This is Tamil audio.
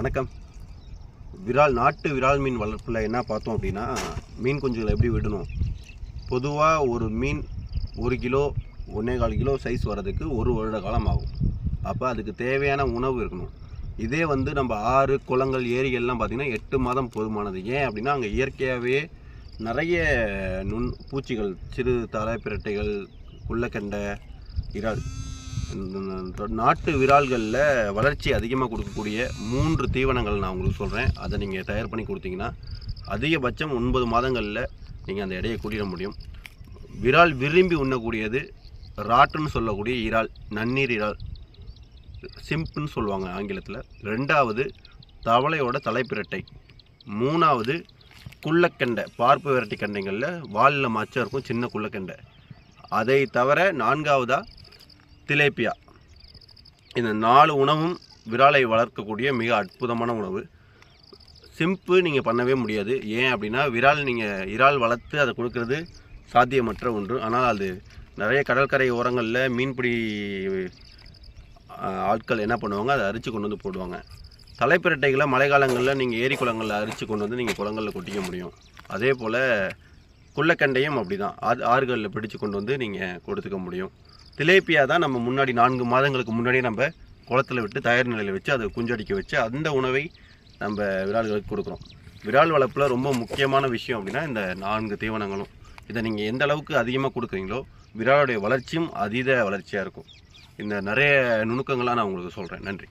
வணக்கம். விரால் நாட்டு விரால் மீன் வளர்ப்பில் என்ன பார்த்தோம் அப்படின்னா மீன் குஞ்சுகளை எப்படி விடணும்? பொதுவாக ஒரு மீன் ஒரு கிலோ ஒன்றே கால் கிலோ சைஸ் வர்றதுக்கு ஒரு வருட காலம் ஆகும். அப்போ அதுக்கு தேவையான உணவு இருக்கணும். இதே வந்து நம்ம ஆறு குளங்கள் ஏரிகள்லாம் பார்த்திங்கன்னா எட்டு மாதம் போதுமானது. ஏன் அப்படின்னா அங்கே இயற்கையாகவே நிறைய நுண் பூச்சிகள் சிறு தலை பிரட்டைகள் உள்ளக்கண்டை இறால் நாட்டு விரால்களில் வளர்ச்சி அதிகமாக கொடுக்கக்கூடிய மூன்று தீவனங்கள் நான் உங்களுக்கு சொல்கிறேன் அதை நீங்கள் தயார் பண்ணி கொடுத்தீங்கன்னா அதிகபட்சம் ஒன்பது மாதங்களில் நீங்கள் அந்த எடையை கூட்டிட முடியும். விரால் விரும்பி உண்ணக்கூடியது ராட்டுன்னு சொல்லக்கூடிய இறால் நன்னீர் இறால் சிம்புன்னு சொல்லுவாங்க ஆங்கிலத்தில். ரெண்டாவது தவளையோட தலைப்பிரட்டை. மூணாவது குள்ளக்கெண்டை பார்ப்பு விரட்டி கண்டைங்களில் வாலில் மச்சம் இருக்கும் சின்ன குள்ளக்கெண்டை. அதை தவிர நான்காவதாக திலேப்பியா இந்த நாலு உணவும் விராலை வளர்க்கக்கூடிய மிக அற்புதமான உணவு. சிம்பு நீங்கள் பண்ணவே முடியாது. ஏன் அப்படின்னா விரால் நீங்கள் இறால் வளர்த்து அதை கொடுக்கறது சாத்தியமற்ற ஒன்று. ஆனால் அது நிறைய கடற்கரை ஓரங்களில் மீன்பிடி ஆட்கள் என்ன பண்ணுவாங்க? அதை அரித்து கொண்டு வந்து போடுவாங்க. தலைப்பிரட்டைகளை மழைக்காலங்களில் நீங்கள் ஏரி குளங்களில் அரித்து கொண்டு வந்து நீங்கள் குளங்களில் கொட்டிக்க முடியும். அதே போல் குள்ளக்கண்டையும் அப்படி தான் ஆறு ஆறுகளில் பிடிச்சு கொண்டு வந்து நீங்கள் கொடுத்துக்க முடியும். திலேப்பியா தான் நம்ம முன்னாடி நான்கு மாதங்களுக்கு முன்னாடியே நம்ம குளத்துல விட்டு தயார் நிலையில் வச்சு அதை குஞ்சடிக்க வச்சு அந்த உணவை நம்ம விரால்களுக்கு கொடுக்குறோம். விரால் வளர்ப்பில் ரொம்ப முக்கியமான விஷயம் அப்படின்னா இந்த நான்கு தீவனங்களும். இதை நீங்கள் எந்த அளவுக்கு அதிகமாக கொடுக்குறீங்களோ விராலுடைய வளர்ச்சியும் அதீத வளர்ச்சியாக இருக்கும். இந்த நிறைய நுணுக்கங்களாக நான் உங்களுக்கு சொல்கிறேன் நன்றி.